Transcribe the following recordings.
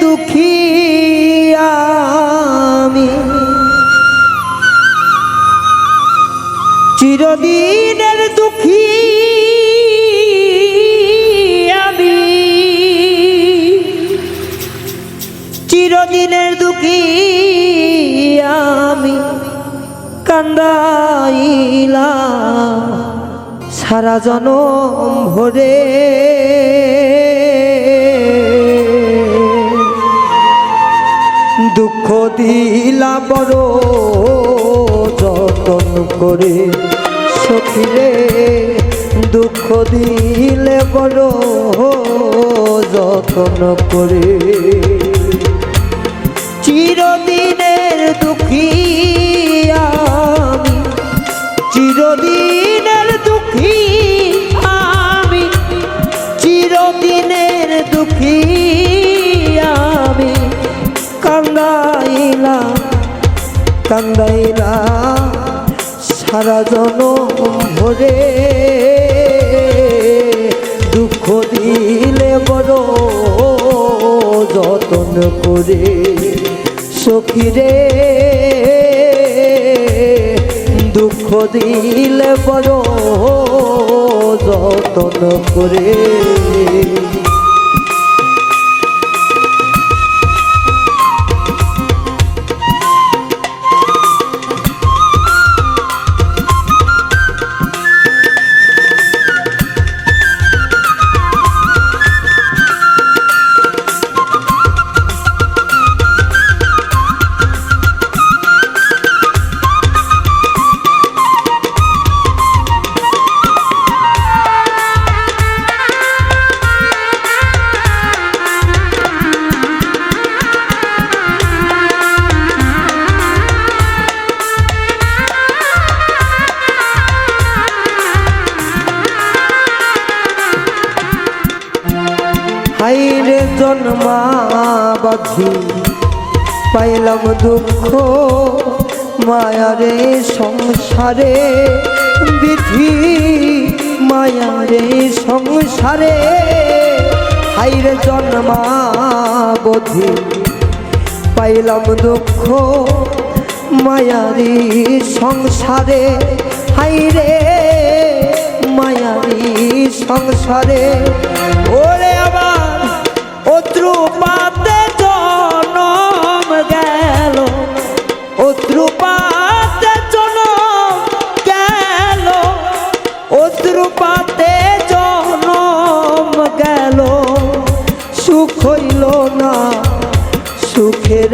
দুঃখী আমি। চিরদিনের দুঃখী আমি। চিরদিনের দুঃখী আমি। কান্দাইলা সারা জনম ভরে। দুঃখ দিলা বড় যতন করে। সখিরে দুঃখ দিলে বড় যতন করে। চিরদিনের দুঃখী কান্দাইলা সারা জন ভরে। দুঃখ দিলে বড় যতন করে সখিরে দুঃখ দিলে বড় যতন করে। বাধি। পাইলাম দুঃখ মায়ারে, সংসারে। বিধি মায়ারে, সংসারে। হাইরে জন্মা বধি পাইলাম দুঃখ মায়ারি, সংসারে। হাইরে মায়ারি, সংসারে। ওরে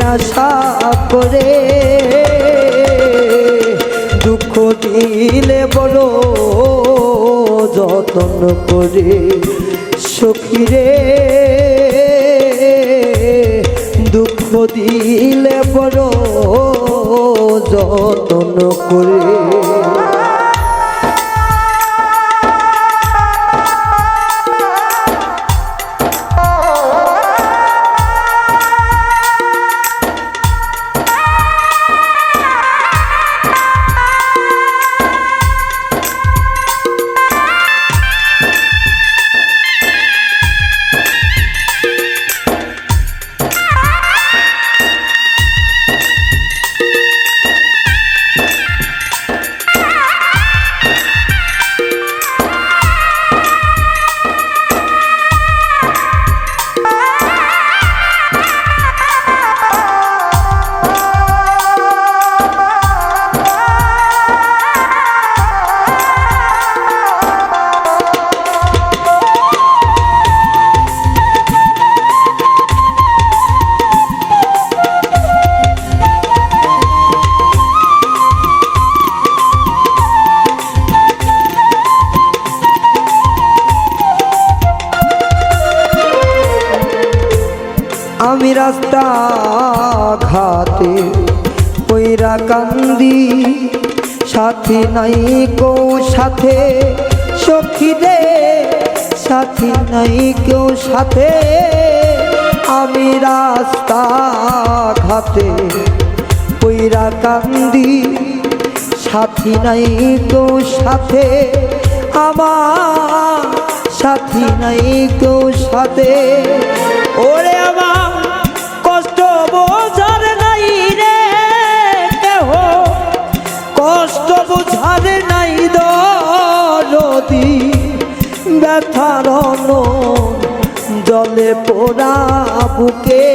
আশা করে দুঃখ দিলে বড় যতন করে সখীরে দুঃখ দিলে বড় যতন করে আমি রাস্তা ঘাটে পইরা কান্দি, সাথী নাই কৌ সাথে, সখী রে সাথী নাই কেউ সাথে। আমি রাস্তা ঘাটে পইরা কান্দি, সাথী নাই কেউ সাথে। আমার সাথী নাই কেউ সাথে। ওরে আমার বোঝার নাই রে কেহ। কষ্ট বোঝার নাই দরদি। ব্যথার জলে পোড়া বুকে।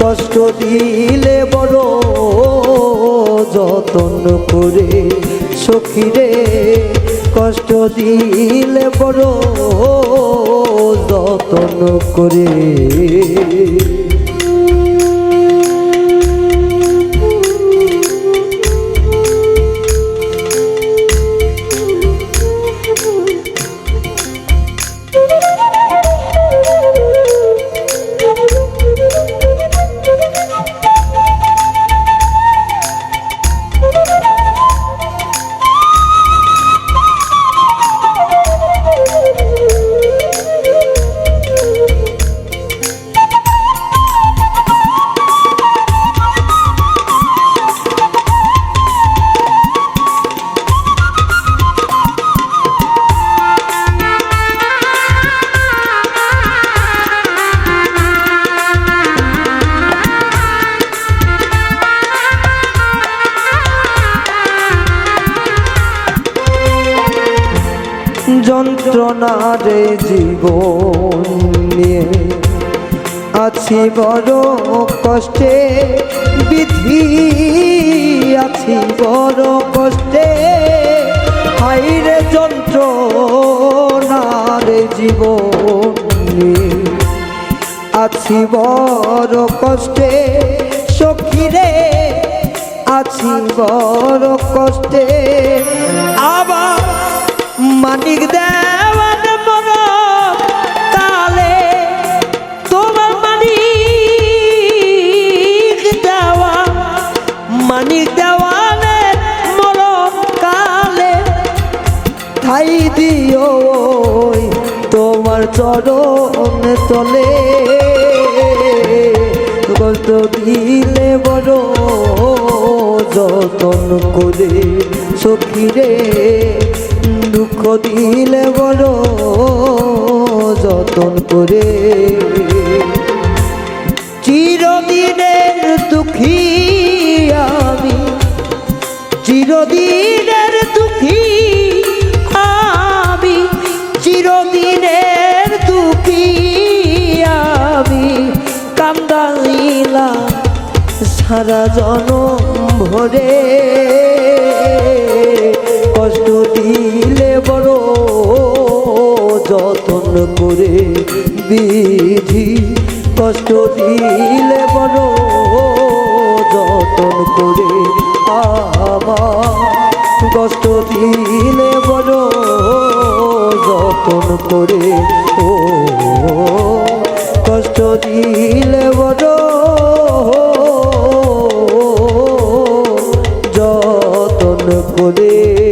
কষ্ট দিলে বড় যতন করে সখীরে কষ্ট দিলে বড় যতন করে। যন্ত্রণার জীবন নিয়ে আছি বড় কষ্টে, বিধি আছি বড় কষ্টে। হাইরে যন্ত্রণার জীবন নিয়ে আছি বড় কষ্টে, সখীরে আছি বড় কষ্টে। আবার মানিক দেওয়ার মন তালে তোমার মানিক দেওয়া, মানিক দেওয়ালে মন কালে ঠাই দিও তোমার চরণ তলে। কষ্ট দিলে বড় যতন করে সখীরে দুঃখ দিলে বড় যতন করে। চিরদিনের দুঃখী আমি, চিরদিনের দুঃখী আমি, চিরদিনের দুঃখী আমি, কান্দাইলাম সারা জনম ভরে। মন করে বিধি কষ্ট দিলে বড় যতন করে কষ্ট দিলে বড় যতন করে। ও, কষ্ট দিলে বড় যতন করে।